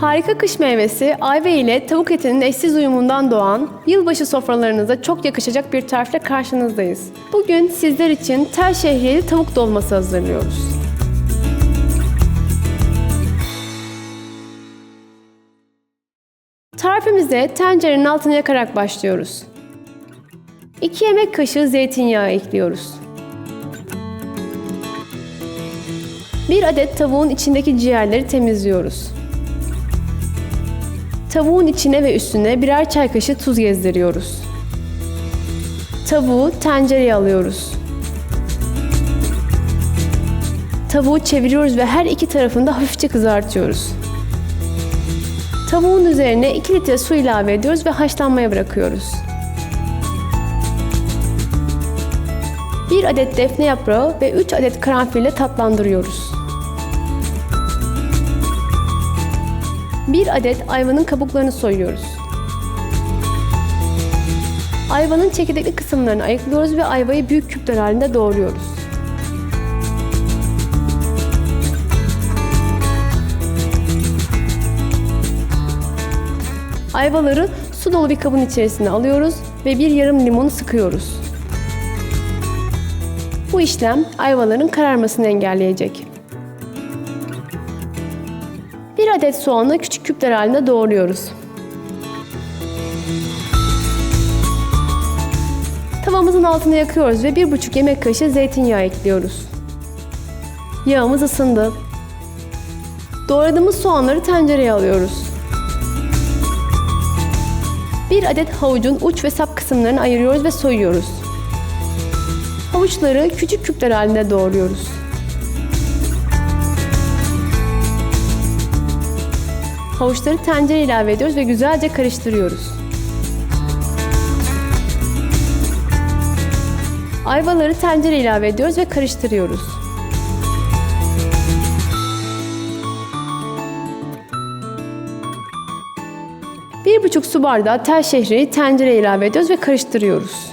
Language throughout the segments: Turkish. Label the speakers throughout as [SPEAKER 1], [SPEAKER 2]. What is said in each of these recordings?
[SPEAKER 1] Harika kış meyvesi ayva ile tavuk etinin eşsiz uyumundan doğan yılbaşı sofralarınıza çok yakışacak bir tarifle karşınızdayız. Bugün sizler için tel şehriyeli tavuk dolması hazırlıyoruz. Tarifimize tencerenin altını yakarak başlıyoruz. 2 yemek kaşığı zeytinyağı ekliyoruz. 1 adet tavuğun içindeki ciğerleri temizliyoruz. Tavuğun içine ve üstüne birer çay kaşığı tuz gezdiriyoruz. Tavuğu tencereye alıyoruz. Tavuğu çeviriyoruz ve her iki tarafını da hafifçe kızartıyoruz. Tavuğun üzerine 2 litre su ilave ediyoruz ve haşlanmaya bırakıyoruz. 1 adet defne yaprağı ve 3 adet karanfille tatlandırıyoruz. 1 adet ayvanın kabuklarını soyuyoruz. Ayvanın çekirdekli kısımlarını ayıklıyoruz ve ayvayı büyük küpler halinde doğruyoruz. Ayvaları su dolu bir kabın içerisine alıyoruz ve bir yarım limonu sıkıyoruz. Bu işlem ayvaların kararmasını engelleyecek. Bir adet soğanı küçük küpler halinde doğruyoruz. Tavamızın altını yakıyoruz ve 1,5 yemek kaşığı zeytinyağı ekliyoruz. Yağımız ısındı. Doğradığımız soğanları tencereye alıyoruz. Bir adet havucun uç ve sap kısımlarını ayırıyoruz ve soyuyoruz. Havuçları küçük küpler halinde doğruyoruz. Havuçları tencereye ilave ediyoruz ve güzelce karıştırıyoruz. Ayvaları tencereye ilave ediyoruz ve karıştırıyoruz. Bir buçuk su bardağı tel şehriyi tencereye ilave ediyoruz ve karıştırıyoruz.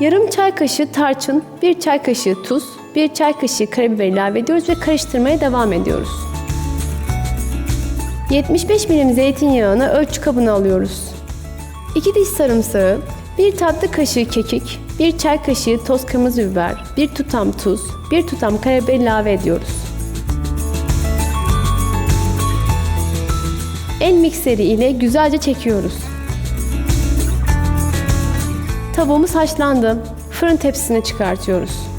[SPEAKER 1] Yarım çay kaşığı tarçın, bir çay kaşığı tuz, bir çay kaşığı karabiber ilave ediyoruz ve karıştırmaya devam ediyoruz. 75 milim zeytinyağını ölçü kabına alıyoruz. 2 diş sarımsağı, 1 tatlı kaşığı kekik, 1 çay kaşığı toz kırmızı biber, 1 tutam tuz, 1 tutam karabiber ilave ediyoruz. El mikseri ile güzelce çekiyoruz. Tavuğumuz haşlandı. Fırın tepsisine çıkartıyoruz.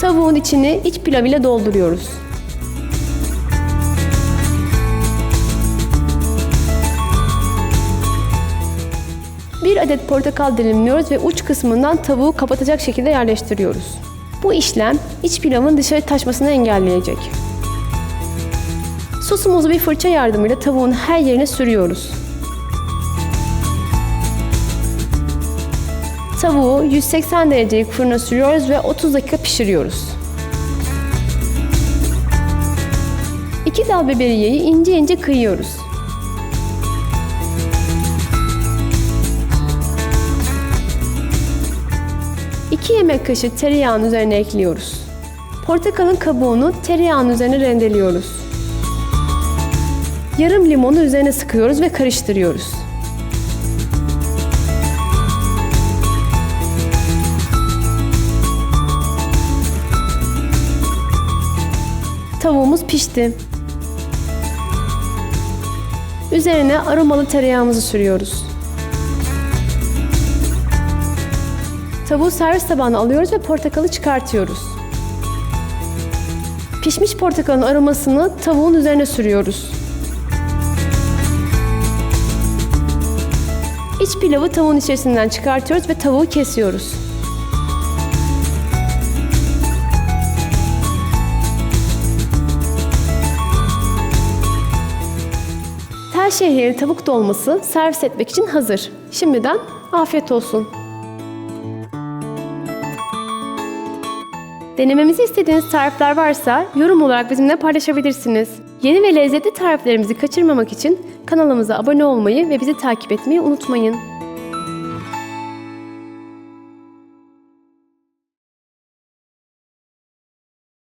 [SPEAKER 1] Tavuğun içini iç pilav ile dolduruyoruz. Bir adet portakal dilimliyoruz ve uç kısmından tavuğu kapatacak şekilde yerleştiriyoruz. Bu işlem iç pilavın dışarı taşmasını engelleyecek. Sosumuzu bir fırça yardımıyla tavuğun her yerine sürüyoruz. Tavuğu 180 derecelik fırına sürüyoruz ve 30 dakika pişiriyoruz. 2 dal biberiyeyi ince ince kıyıyoruz. İki yemek kaşığı tereyağının üzerine ekliyoruz. Portakalın kabuğunu tereyağının üzerine rendeliyoruz. Yarım limonu üzerine sıkıyoruz ve karıştırıyoruz. Tavuğumuz pişti. Üzerine aromalı tereyağımızı sürüyoruz. Tavuğu servis tabağına alıyoruz ve portakalı çıkartıyoruz. Pişmiş portakalın aromasını tavuğun üzerine sürüyoruz. İç pilavı tavuğun içerisinden çıkartıyoruz ve tavuğu kesiyoruz. Tel şehriyeli tavuk dolması servis etmek için hazır. Şimdiden afiyet olsun. Denememizi istediğiniz tarifler varsa yorum olarak bizimle paylaşabilirsiniz. Yeni ve lezzetli tariflerimizi kaçırmamak için kanalımıza abone olmayı ve bizi takip etmeyi unutmayın.